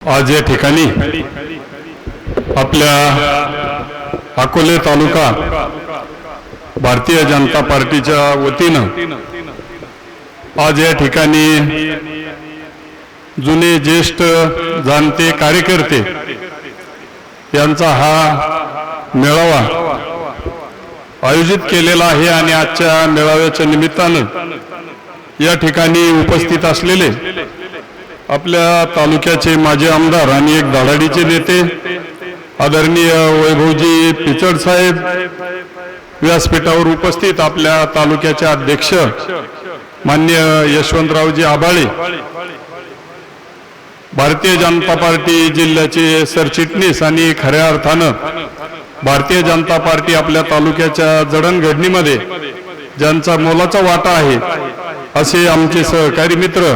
आज या ठिकाणी आपल्या अकोले तालुका भारतीय जनता पार्टीच्या वतीनं आज या ठिकाणी जुने ज्येष्ठ जाणते कार्यकर्ते यांचा हा मेळावा आयोजित केलेला आहे आणि आजच्या मेळाव्याच्या निमित्तानं या ठिकाणी उपस्थित असलेले आपल्या तालुक्याचे माजी आमदार आणि एक धडाडीचे नेते आदरणीय वैभवजी पिचड साहेब व्यासपीठावर उपस्थित आपल्या तालुक्याचे अध्यक्ष मान्य यशवंतरावजी आबाळे भारतीय जनता पार्टी जिल्ह्याचे सरचिटणीस आणि खऱ्या अर्थानं भारतीय जनता पार्टी आपल्या तालुक्याच्या जडणघडणीमध्ये ज्यांचा मोलाचा वाटा आहे असे आमचे सहकारी मित्र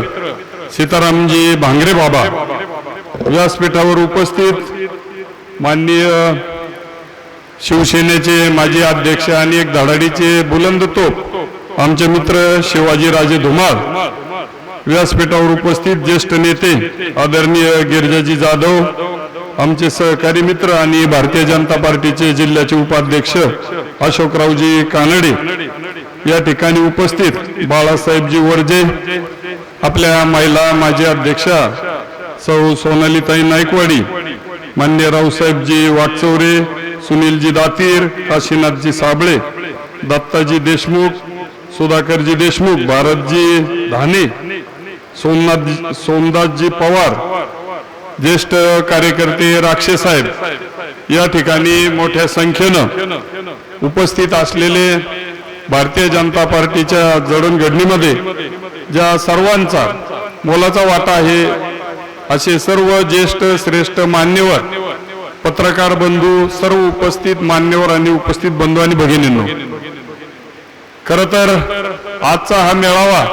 सीतारामजी भांगरे बाबा व्यासपीठावर उपस्थित माननीय शिवसेनेचे माजी अध्यक्ष आणि एक धडाडीचे बुलंद तोप आमचे मित्र शिवाजीराजे धुमाळ व्यासपीठावर उपस्थित ज्येष्ठ नेते आदरणीय गिरजाजी जाधव आमचे सहकारी मित्र आणि भारतीय जनता पार्टीचे जिल्ह्याचे उपाध्यक्ष अशोकरावजी कानडे या ठिकाणी उपस्थित बाळासाहेबजी वर्जे आपल्या महिला माजी अध्यक्षा सौ सोनालीताई नाईकवाडी मान्य रावसाहेबजी वाटचौरे सुनीलजी दातीर काशीनाथजी साबळे दत्ताजी देशमुख सुधाकरजी देशमुख भारतजी धाने सोमनाथ सोमदासजी पवार ज्येष्ठ कार्यकर्ते राक्षे साहेब. या ठिकाणी मोठ्या संख्येनं उपस्थित असलेले भारतीय जनता पार्टीच्या जडणघडणीमध्ये ज्या सर्वांचा मोलाचा वाटा आहे असे सर्व ज्येष्ठ श्रेष्ठ मान्यवर पत्रकार बंधू सर्व उपस्थित मान्यवर आणि उपस्थित बंधू आणि भगिनींनो खर तर आजचा हा मेळावा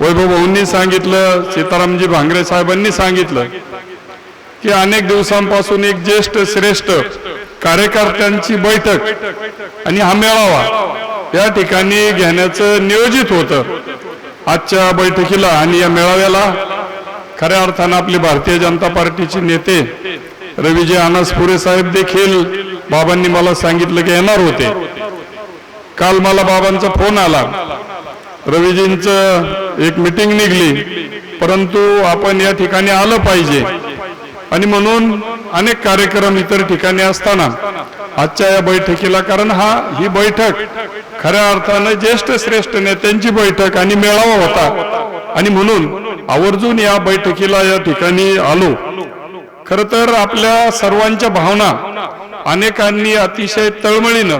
वैभव भाऊंनी सांगितलं सीतारामजी भांगरे साहेबांनी सांगितलं की अनेक दिवसांपासून एक ज्येष्ठ श्रेष्ठ कार्यकर्त्यांची बैठक आणि हा मेळावा या ठिकाणी घेण्याचं नियोजित होतं. आजच्या बैठकीला आणि या मेळाव्याला खऱ्या अर्थानं आपले भारतीय जनता पार्टीचे नेते रविजय अनासपुरे साहेब देखील बाबांनी मला सांगितलं की येणार होते. काल मला बाबांचा फोन आला. रविजींच एक मिटिंग निघली. परंतु आपण या ठिकाणी आलं पाहिजे. आणि म्हणून अनेक कार्यक्रम इतर ठिकाणी असताना आजच्या या बैठकीला कारण हा ही बैठक खऱ्या अर्थानं ज्येष्ठ श्रेष्ठ नेत्यांची बैठक आणि मेळावा होता. आणि म्हणून आवर्जून या बैठकीला या ठिकाणी आलो. खर तर आपल्या सर्वांच्या भावना अनेकांनी अतिशय तळमळीनं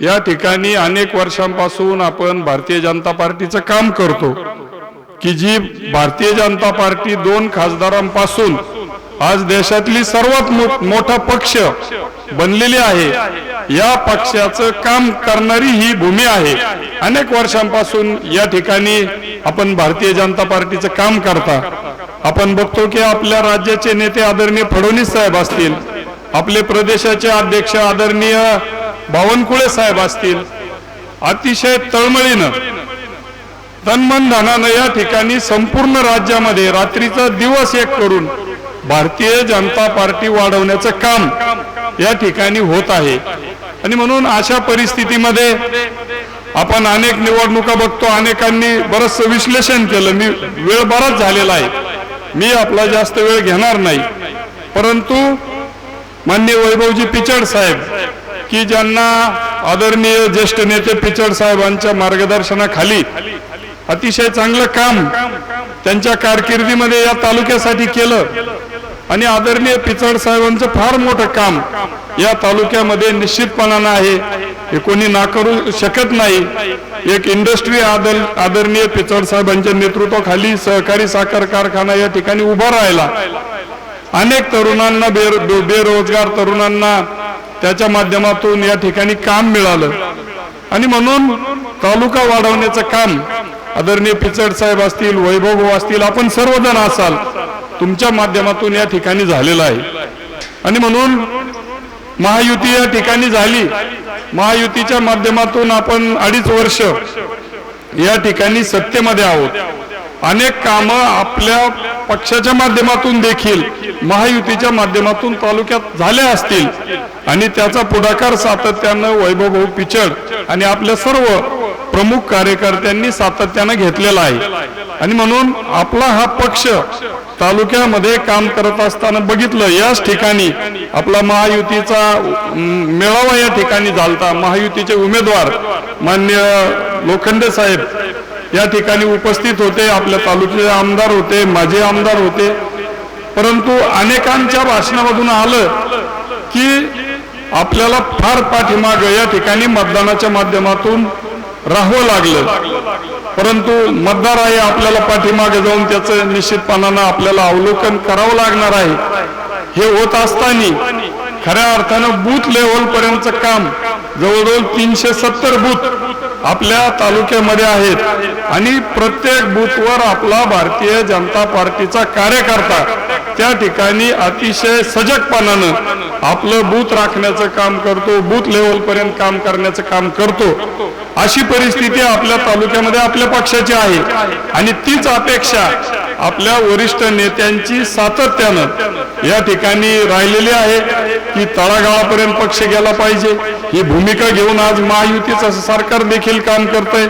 या ठिकाणी अनेक वर्षांपासून आपण भारतीय जनता पार्टीचं काम करतो की जी भारतीय जनता पार्टी दोन खासदारांपासून आज देशातली सर्वात मोठा पक्ष बनलेली आहे. या पक्षाचं काम करणारी ही भूमी आहे. अनेक वर्षांपासून या ठिकाणी आपण भारतीय जनता पार्टीचं काम करता. आपण बघतो की आपल्या राज्याचे नेते आदरणीय फडणवीस साहेब असतील आपले प्रदेशाचे अध्यक्ष आदरणीय बावनकुळे साहेब असतील अतिशय तळमळीनं तन्मन धनानं या ठिकाणी संपूर्ण राज्यामध्ये रात्रीचा दिवस एक करून भारतीय जनता पार्टी वाढवण्याचं काम या ठिकाणी होत आहे. आणि म्हणून अशा परिस्थितीमध्ये आपण अनेक निवडणुका बघतो अनेकांनी बरंचसं विश्लेषण केलं. मी वेळ बराच झालेला आहे. मी आपला जास्त वेळ घेणार नाही. परंतु मान्य वैभवजी पिचड साहेब की ज्यांना आदरणीय ज्येष्ठ नेते पिचड साहेबांच्या मार्गदर्शनाखाली अतिशय चांगलं काम त्यांच्या कारकिर्दीमध्ये या तालुक्यासाठी केलं आणि आदरणीय पिचड साहेबांचं फार मोठं काम या तालुक्यामध्ये निश्चितपणानं आहे. हे कोणी नाकारू शकत नाही. एक इंडस्ट्री आदर आदरणीय पिचड साहेबांच्या नेतृत्वाखाली सहकारी साखर कारखाना या ठिकाणी उभा राहिला अनेक तरुणांना बेर बेरोजगार तरुणांना त्याच्या माध्यमातून या ठिकाणी काम मिळालं. आणि म्हणून तालुका वाढवण्याचं काम आदरणीय पिचड साहेब असतील वैभव असतील आपण सर्वजण असाल. तुमच्या माध्यमातून या ठिकाणी झालेला आहे. आणि म्हणून महायुती या ठिकाणी झाली. महायुतीच्या माध्यमातून आपण अडीच वर्ष या ठिकाणी सत्तेमध्ये आहोत. अनेक कामं आपल्या पक्षाच्या माध्यमातून देखील महायुतीच्या माध्यमातून तालुक्यात झाल्या असतील. आणि त्याचा पुढाकार सातत्यानं वैभवभाऊ पिचड आणि आपल्या सर्व प्रमुख कार्यकर्त्यांनी सातत्यानं घेतलेला आहे. आणि म्हणून आपला हा पक्ष तालुक्यामध्ये काम करत असताना बघितलं याच ठिकाणी आपला महायुतीचा मेळावा या ठिकाणी झालता. महायुतीचे उमेदवार मान्य लोखंडे साहेब या ठिकाणी उपस्थित होते. आपल्या तालुक्याचे आमदार होते माजी आमदार होते. परंतु अनेकांच्या भाषणामधून आलं की आपल्याला फार पाठीमाग या ठिकाणी मतदानाच्या माध्यमातून राहावं लागलं. परंतु मतदार आहे आपल्याला पाठीमागे जाऊन त्याचं निश्चितपणानं आपल्याला अवलोकन करावं लागणार आहे. हे होत असताना खऱ्या अर्थानं बूथ लेवल पर्यंतचं काम जवळजवळ तीनशे सत्तर बूथ आपल्या तालुक्यामध्ये आहेत. आणि प्रत्येक बूथवर आपला भारतीय जनता पार्टीचा कार्यकर्ता त्या ठिकाणी अतिशय सजगपणानं आपलं बूथ राखण्याचं काम करतो बूथ लेवलपर्यंत काम करण्याचं काम करतो. अशी परिस्थिती आपल्या तालुक्यामध्ये आपल्या पक्षाची आहे. आणि तीच अपेक्षा आपल्या वरिष्ठ नेत्यांची सातत्यानं या ठिकाणी राहिलेली आहे की तळागाळापर्यंत पक्ष गेला पाहिजे. ही भूमिका घेऊन आज महायुतीचं सरकार देखील काम करतंय.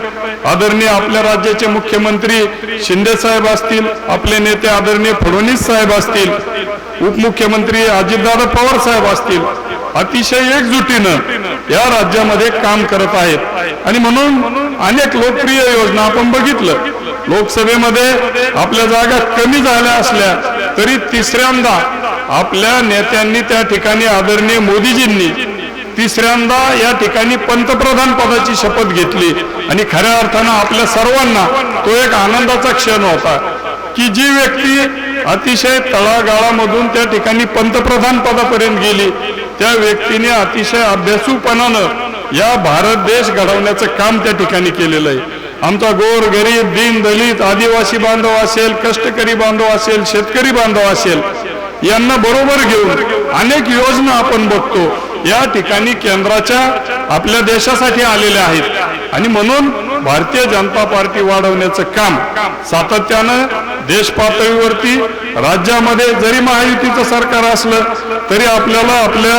आदरणीय आपल्या राज्याचे मुख्यमंत्री शिंदे साहेब असतील आपले नेते आदरणीय फडणवीस साहेब असतील उपमुख्यमंत्री अजितदादा पवार साहेब असतील अतिशय एकजुटीनं या राज्यामध्ये काम करत आहेत. आणि म्हणून अनेक लोकप्रिय योजना आपण बघितलं. लोकसभेमध्ये आपल्या जागा कमी झाल्या असल्या तरी तिसऱ्यांदा आपल्या नेत्यांनी त्या ठिकाणी आदरणीय मोदीजींनी तिसऱ्यांदा या ठिकाणी पंतप्रधान पदाची शपथ घेतली. आणि खऱ्या अर्थानं आपल्या सर्वांना तो एक आनंदाचा क्षण होता की जी व्यक्ती अतिशय तळागाळामधून त्या ठिकाणी पंतप्रधान पदापर्यंत गेली त्या व्यक्तीने अतिशय अभ्यासूपणानं या भारत देश घडवण्याचं काम त्या ठिकाणी केलेलं आहे. आमचा गोर गरीब दीन दलित आदिवासी बांधव असेल कष्टकरी बांधव असेल शेतकरी बांधव असेल यांना बरोबर घेऊन अनेक योजना आपण बघतो. या ठिकाणी केंद्राच्या आपल्या देशासाठी आलेल्या आहेत. आणि म्हणून भारतीय जनता पार्टी वाढवण्याचं काम सातत्यानं देश पातळीवरती राज्यामध्ये जरी महायुतीचं सरकार असलं तरी आपल्याला आपल्या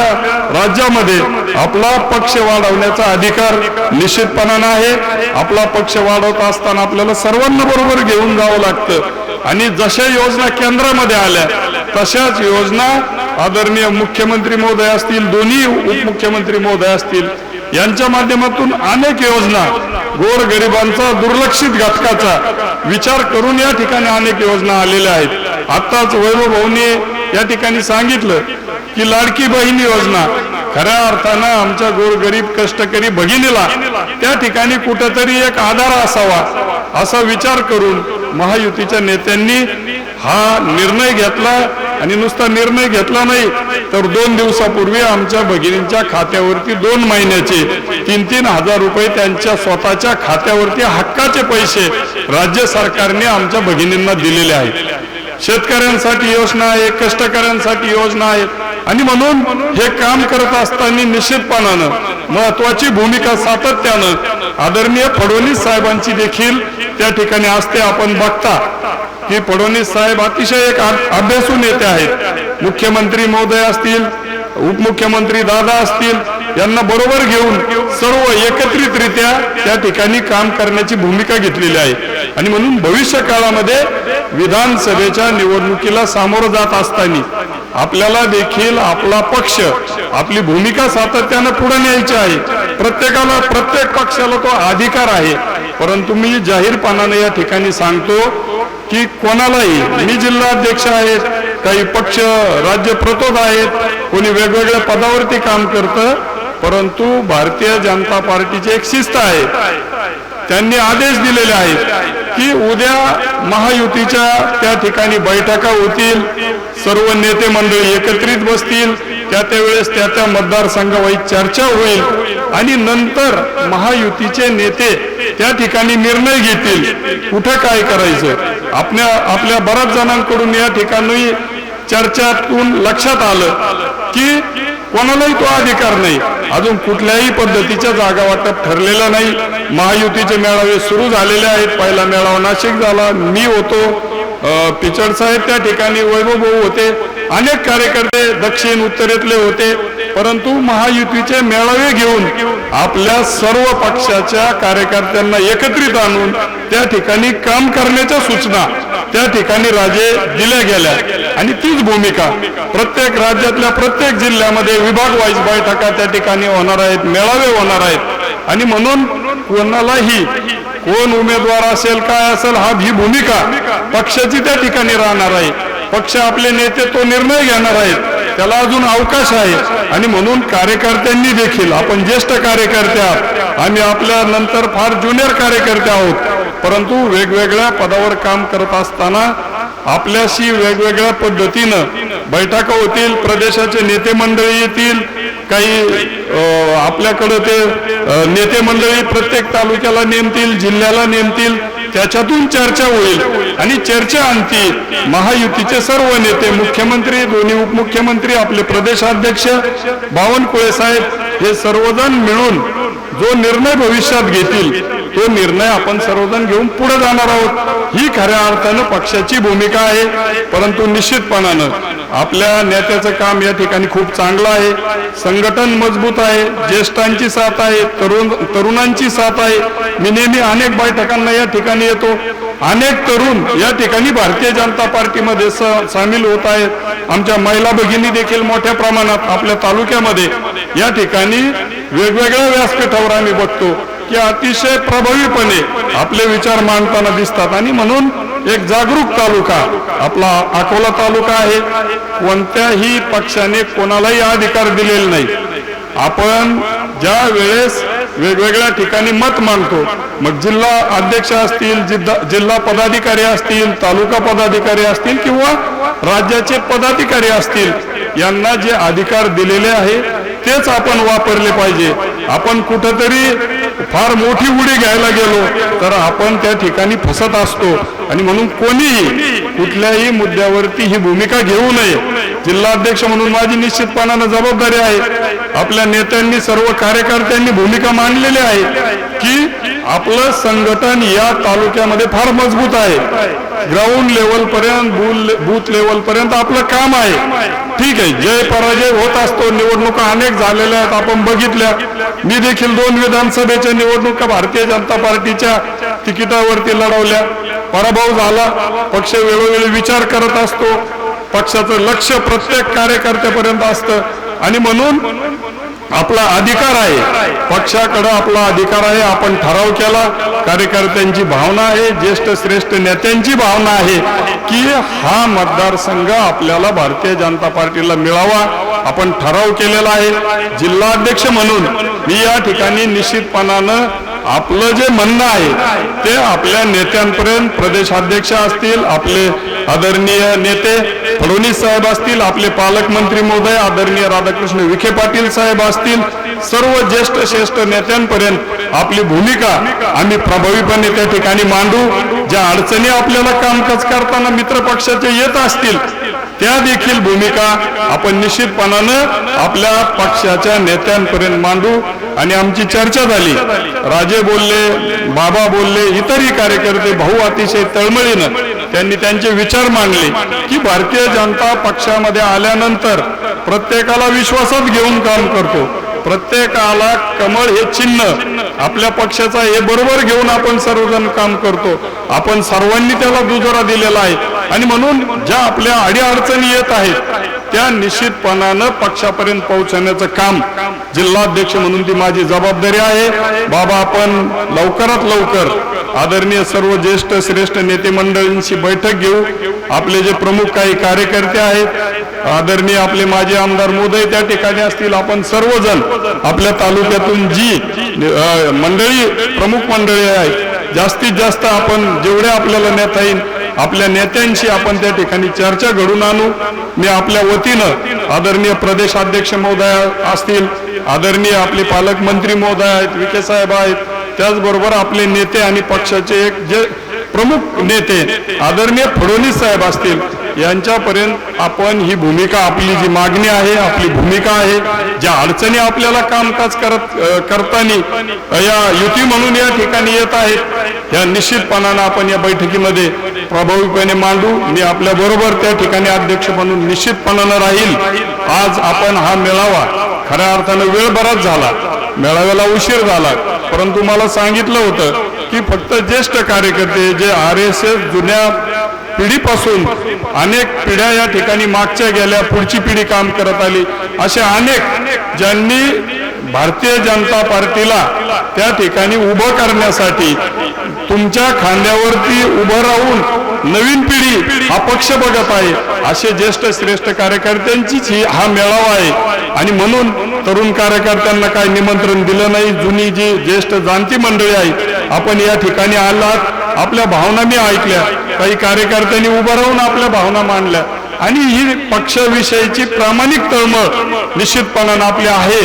राज्यामध्ये आपला पक्ष वाढवण्याचा अधिकार निश्चितपणानं आहे आपला पक्ष वाढवत असताना आपल्याला सर्वांना बरोबर घेऊन जावं लागतं. आणि जशा योजना केंद्रामध्ये आल्या तशाच योजना आदरणीय मुख्यमंत्री महोदय असतील दोन्ही उपमुख्यमंत्री महोदय असतील यांच्या माध्यमातून अनेक योजना गोर गरिबांचा दुर्लक्षित घटकाचा विचार करून या ठिकाणी अनेक योजना आलेल्या आहेत. आताच वैभव भाऊनी या ठिकाणी सांगितलं की लाडकी बहीण योजना खऱ्या अर्थानं आमच्या गोरगरीब कष्टकरी भगिनीला त्या ठिकाणी कुठेतरी एक आधार असावा असा विचार करून महायुतीच्या नेत्यांनी हा निर्णय घेतला आणि नुसता निर्णय घेतला नाही तर दोन दिवसापूर्वी आमच्या भगिनींच्या खात्यावरती दोन महिन्याचे तीन तीन हजार रुपये त्यांच्या स्वतःच्या खात्यावरती हक्काचे पैसे राज्य सरकारने आमच्या भगिनींना दिलेले आहेत. शेतकऱ्यांसाठी योजना आहे कष्टकऱ्यांसाठी योजना आहे. आणि म्हणून हे काम करत असताना निश्चितपणानं महत्वाची भूमिका सातत्यानं आदरणीय फडणवीस साहेबांची देखील त्या ठिकाणी असते आपण बघता. की फडणवीस साहेब अतिशय एक अभ्यासू नेते आहेत. मुख्यमंत्री महोदय असतील उपमुख्यमंत्री दादा असतील यांना बरोबर घेऊन सर्व एकत्रितरित्या त्या ठिकाणी काम करण्याची भूमिका घेतलेली आहे. आणि म्हणून भविष्य काळामध्ये विधानसभेच्या निवडणुकीला सामोरं जात असताना आपल्याला देखील आपला पक्ष आपली भूमिका सातत्यानं पुढे न्यायची आहे. प्रत्येकाला प्रत्येक पक्षाला तो अधिकार आहे. परंतु मी जाहीरपणाने या ठिकाणी सांगतो की कोणालाही मी जिल्हाध्यक्ष आहेत काही पक्ष राज्य प्रतोद आहेत कोणी वेगवेगळ्या पदावरती काम करतं परंतु भारतीय जनता पार्टीची एक शिस्त आहे. त्यांनी आदेश दिलेले आहेत की उद्या महायुतीच्या त्या ठिकाणी बैठका होतील सर्व नेते मंडळी एकत्रित बसतील त्या त्यावेळेस त्या त्या मतदारसंघावाई चर्चा होईल आणि नंतर महायुतीचे नेते त्या ठिकाणी निर्णय घेतील. कुठं काय करायचं? आपल्या आपल्या बऱ्याच जणांकडून या ठिकाणी चर्चातून लक्षात आलं की कोणालाही तो अधिकार नाही. अजून कुठल्याही पद्धतीच्या जागा वाटप ठरलेलं नाही. महायुतीचे मेळावे सुरू झालेले आहेत. पहिला मेळावा नाशिक झाला. मी होतो. पिचड साहेब त्या ठिकाणी वैभव होते. अनेक कार्यकर्ते दक्षिण उत्तरेतले होते परंतु महायुतीचे मेळावे घेऊन आपल्या सर्व पक्षाच्या कार्यकर्त्यांना एकत्रित आणून त्या ठिकाणी काम करण्याच्या सूचना त्या ठिकाणी राजे दिल्या गेल्या. आणि तीच भूमिका प्रत्येक राज्यातल्या प्रत्येक जिल्ह्यामध्ये विभाग वाईज बैठका त्या ठिकाणी होणार आहेत मेळावे होणार आहेत. आणि म्हणून कोणालाही कोण उमेदवार असेल काय असेल हा ही भूमिका पक्षाची त्या ठिकाणी राहणार आहे. पक्ष आपले नेते तो निर्णय घेणार आहेत. त्याला अजून अवकाश आहे. आणि म्हणून कार्यकर्त्यांनी देखील आपण ज्येष्ठ कार्यकर्ते आहात आम्ही आपल्या नंतर फार ज्युनियर कार्यकर्ते आहोत परंतु वेगवेगळ्या पदावर काम करत असताना आपल्याशी वेगवेगळ्या पद्धतीनं बैठका होतील प्रदेशाचे नेते मंडळी येतील काही आपल्याकडं ते नेते मंडळी प्रत्येक तालुक्याला नेमतील जिल्ह्याला नेमतील त्याच्यातून चर्चा होईल. आणि चर्चा अंती महायुतीचे सर्व नेते मुख्यमंत्री दोन्ही उपमुख्यमंत्री आपले प्रदेशाध्यक्ष बावनकुळे साहेब हे सर्वजण मिळून जो निर्णय भविष्यात घेतील तो निर्णय आपण सर्वजण घेऊन पुढे जाणार आहोत. ही खऱ्या अर्थानं पक्षाची भूमिका आहे. परंतु निश्चितपणानं आपल्या नेत्याचं काम या ठिकाणी खूप चांगलं आहे. संघटन मजबूत आहे. ज्येष्ठांची साथ आहे. तरुण तरुणांची साथ आहे. मी नेहमी अनेक बैठकांना या ठिकाणी येतो. अनेक तरुण या ठिकाणी भारतीय जनता पार्टीमध्ये स- सामील होत आहेत. आमच्या महिला भगिनी देखील मोठ्या प्रमाणात आपल्या तालुक्यामध्ये या ठिकाणी वेगवेगळ्या व्यासपीठावर आम्ही बघतो. की अतिशय प्रभावीपणे आपले विचार मांडताना दिसतात. आणि म्हणून एक जागरूक तालुका आपला अकोला तालुका आहे. कोणत्याही पक्षाने कोणालाही अधिकार दिलेला नाही. आपण ज्या वेळेस वेगवेगळ्या ठिकाणी मत मांडतो मग जिल्हा अध्यक्ष असतील जिल्हा जिल्हा पदाधिकारी असतील तालुका पदाधिकारी असतील किंवा राज्याचे पदाधिकारी असतील यांना जे अधिकार दिलेले आहे तेच आपण वापरले पाहिजे. आपण कुठंतरी फार मोठी उडी घ्यायला गेलो तर आपण त्या ठिकाणी फसत असतो. आणि म्हणून कोणीही कुठल्याही मुद्द्यावरती ही भूमिका घेऊ नये. जिल्हाध्यक्ष म्हणून माझी निश्चितपणानं जबाबदारी आहे. आपल्या नेत्यांनी सर्व कार्यकर्त्यांनी भूमिका मांडलेली आहे की आपलं संघटन या तालुक्यामध्ये फार मजबूत आहे. ग्राउंड लेवल पर्यंत बूथ लेवल पर्यंत आपलं काम आहे. ठीक आहे जय पराजय होत असतो. निवडणुका अनेक झालेल्या आहेत आपण बघितल्या. मी देखील दोन विधानसभेच्या निवडणुका भारतीय जनता पार्टीच्या तिकिटावरती लढवल्या. पराभव झाला. पक्ष वेळोवेळी विचार करत असतो. पक्षाचं लक्ष प्रत्येक कार्यकर्त्यापर्यंत असतं. आणि म्हणून आपला अधिकार आहे. पक्षाकडे आपला अधिकार आहे. आपण ठराव केला. कार्यकर्त्यांची भावना आहे. ज्येष्ठ श्रेष्ठ नेत्यांची भावना आहे की हा मतदारसंघ आपल्याला भारतीय जनता पार्टीला मिळावा. आपण ठराव केलेला आहे. जिल्हाध्यक्ष म्हणून मी या ठिकाणी निश्चितपणानं आपलं जे म्हणणं आहे ते आपल्या नेत्यांपर्यंत प्रदेशाध्यक्ष असतील आपले आदरणीय नेते फडणवीस साहेब असतील आपले पालकमंत्री महोदय आदरणीय राधाकृष्ण विखे पाटील साहेब असतील सर्व ज्येष्ठ श्रेष्ठ नेत्यांपर्यंत आपली भूमिका आम्ही प्रभावीपणे त्या ठिकाणी मांडू. ज्या अडचणी आपल्याला कामकाज करताना मित्र पक्षाचे येत असतील त्या देखील भूमिका आपण निश्चितपणानं आपल्या पक्षाच्या नेत्यांपर्यंत मांडू. आणि आमची चर्चा झाली. राजे बोलले बाबा बोलले इतरही कार्यकर्ते भाऊ अतिशय तळमळीनं त्यांनी त्यांचे विचार मांडले की भारतीय जनता पक्षामध्ये आल्यानंतर प्रत्येकाला विश्वासात घेऊन काम करतो. प्रत्येकाला कमळ हे चिन्ह आपल्या पक्षाचा हे बरोबर घेऊन आपण सर्वजण काम करतो. आपण सर्वांनी त्याला दुजोरा दिलेला आहे. आणि म्हणून ज्या आपल्या अडीअडचणी येत आहेत त्या निश्चितपणानं पक्षापर्यंत पोहोचवण्याचं काम जिल्हाध्यक्ष म्हणून ती माझी जबाबदारी आहे. बाबा आपण लवकरात लवकर आदरणीय सर्व ज्येष्ठ श्रेष्ठ नेते मंडळींची बैठक घेऊ. आपले जे प्रमुख काही कार्यकर्ते आहेत आदरणीय आपले माजी आमदार मोदय त्या ठिकाणी असतील आपण सर्वजण आपल्या तालुक्यातून जी मंडळी प्रमुख मंडळी आहेत जास्तीत जास्त आपण जेवढे आपल्याला नेता येईल आपल्या नेत्यांशी आपण त्या ठिकाणी चर्चा घडून आणू. मी आपल्या वतीनं आदरणीय प्रदेशाध्यक्ष महोदय असतील आदरणीय आपले पालकमंत्री महोदय आहेत विखे साहेब आहेत त्याचबरोबर आपले नेते आणि पक्षाचे एक जे प्रमुख नेते आदरणीय फडणवीस साहेब असतील यांच्यापर्यंत आपण ही भूमिका आपली जी मागणी आहे आपली भूमिका आहे ज्या अडचणी आपल्याला कामकाज करत करताना या युती म्हणून या ठिकाणी येत आहेत या निश्चितपणानं आपण या बैठकीमध्ये प्रभावीपणे मांडू. मी आपल्या बरोबर त्या ठिकाणी अध्यक्ष म्हणून निश्चितपणानं राहील. आज आपण हा मेळावा खऱ्या अर्थानं वेळ बराच झाला. मेळाव्याला उशीर झाला. परंतु मला सांगितलं होतं की फक्त ज्येष्ठ कार्यकर्ते जे आर एस एस जुन्या पिढीपासून अनेक पिढ्या या ठिकाणी मागच्या गेल्या पुढची पिढी काम करत आली. असे अनेक ज्यांनी भारतीय जनता पार्टीला त्या ठिकाणी उभं करण्यासाठी तुमच्या खांद्यावरती उभं राहून नवीन पिढी हा पक्ष बघत आहे. असे ज्येष्ठ श्रेष्ठ कार्यकर्त्यांचीच ही हा मेळावा आहे. आणि म्हणून तरुण कार्यकर्त्यांना काही निमंत्रण दिलं नाही. जुनी जी ज्येष्ठ जाणती मंडळी आहे आपण या ठिकाणी आलात. आपल्या भावना मी ऐकल्या. काही कार्यकर्त्यांनी उभं राहून आपल्या भावना मांडल्या. आणि ही पक्षाविषयीची प्रामाणिक तळमळ निश्चितपणानं आपली आहे.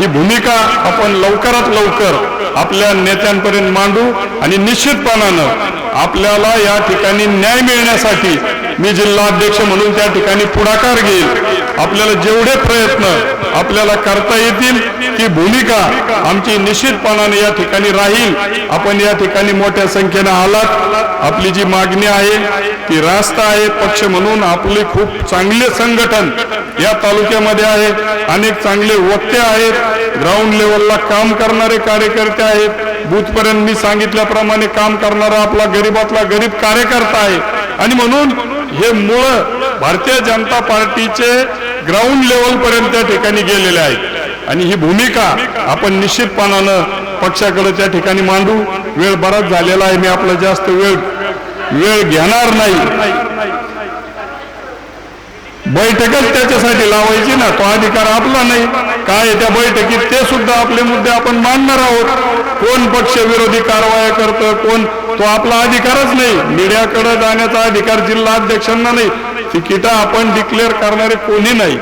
ही भूमिका आपण लवकरात लवकर आपल्या नेत्यांपर्यंत मांडू आणि निश्चितपणानं आपल्याला या ठिकाणी न्याय मिळण्यासाठी मी जिल्हाध्यक्ष म्हणून त्या ठिकाणी पुढाकार घेईल. आपल्याला जेवढे प्रयत्न आपल्याला करता येतील ती भूमिका आमची निश्चितपणाने या ठिकाणी राहील. आपण या ठिकाणी मोठ्या संख्येनं आलात. आपली जी मागणी आहे ती रास्त आहे. पक्ष म्हणून आपले खूप चांगले संघटन या तालुक्यामध्ये आहे. अनेक चांगले वक्ते आहेत. ग्राउंड लेवलला काम करणारे कार्यकर्ते आहेत. बूथपर्यंत मी सांगितल्याप्रमाणे काम करणारा आपला गरीबातला गरीब कार्यकर्ता आहे. आणि म्हणून हे मुळ भारतीय जनता पार्टीचे ग्राउंड लेवलपर्यंत त्या ठिकाणी गेलेले आहेत. आणि ही भूमिका आपण निश्चितपणानं पक्षाकडे त्या ठिकाणी मांडू. वेळ बराच झालेला आहे. मी आपला जास्त वेळ वेळ घेणार नाही. बैठकच त्याच्यासाठी लावायची ना. तो अधिकार आपला नाही. काय आहे त्या बैठकीत? ते सुद्धा आपले मुद्दे आपण मांडणार आहोत. कोण पक्ष विरोधी कारवाया करतं? कोण? तो आपला अधिकारच नाही. मीडियाकडे जाण्याचा अधिकार जिल्हा अध्यक्षांना नाही. तिकीटं आपण डिक्लेअर करणारे कोणी नाही.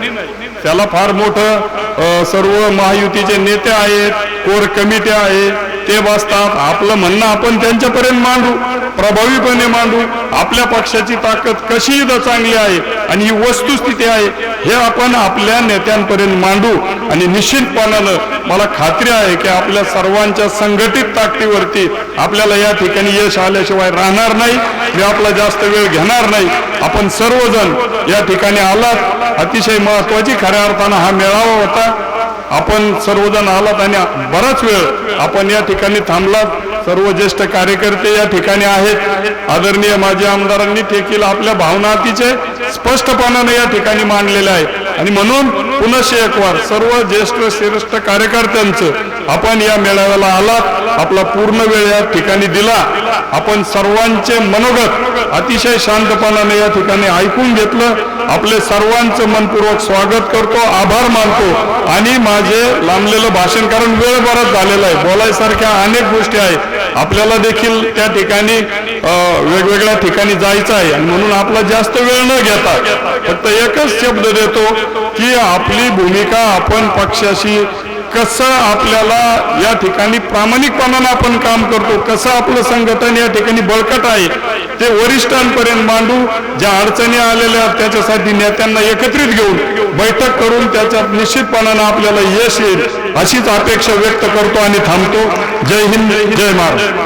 त्याला फार मोठं सर्व महायुतीचे नेते आहेत कोर कमिटी आहे ते बसतात आपलं म्हणणं आपण त्यांच्यापर्यंत मांडू प्रभावीपणे मांडू. आपल्या पक्षाची ताकद कशी इथं चांगली आहे आणि ही वस्तुस्थिती आहे हे आपण आपल्या नेत्यांपर्यंत मांडू. आणि निश्चितपणानं मला खात्री आहे की आपल्या सर्वांच्या संघटित ताकदीवरती आपल्याला या ठिकाणी यश आल्याशिवाय राहणार नाही. मी आपला जास्त वेळ घेणार नाही. आपण सर्वजण या ठिकाणी आलात. अतिशय महत्वाची खऱ्या अर्थानं हा मेळावा होता. आपण सर्वजण आलात आणि बराच वेळ आपण या ठिकाणी थांबलात. सर्व ज्येष्ठ कार्यकर्ते या ठिकाणी आहेत. आदरणीय माजी आमदारांनी देखील आपल्या भावना अतिशय स्पष्टपणाने या ठिकाणी मांडलेल्या आहेत. आणि म्हणून पुनशे एकवार सर्व ज्येष्ठ श्रेष्ठ कार्यकर्त्यांचं आपण या मेळाव्याला आलात आपला पूर्ण वेळ या ठिकाणी दिला. आपण सर्वांचे मनोगत अतिशय शांतपणाने या ठिकाणी ऐकून घेतलं. आपले सर्वांचं मनपूर्वक स्वागत करतो आभार मानतो आणि माझे लांबलेलं भाषण कारण वेळ बराच झालेला आहे. बोलायसारख्या अनेक गोष्टी आहेत. आपल्याला देखील त्या ठिकाणी वेगवेगळ्या ठिकाणी जायचं आहे आणि म्हणून आपला जास्त वेळ न घेता फक्त एकच शब्द देतो की आपली भूमिका आपण पक्षाशी कसं आपल्याला या ठिकाणी प्रामाणिकपणानं आपण काम करतो कसं आपलं संघटन या ठिकाणी बळकट आहे ते वरिष्ठांपर्यंत मांडू ज्या अडचणी आलेल्या त्याच्यासाठी नेत्यांना एकत्रित घेऊन बैठक करून त्याच्यात निश्चितपणानं आपल्याला यश येईल अशीच अपेक्षा व्यक्त करतो आणि थांबतो. जय हिंद जय महाराष्ट्र.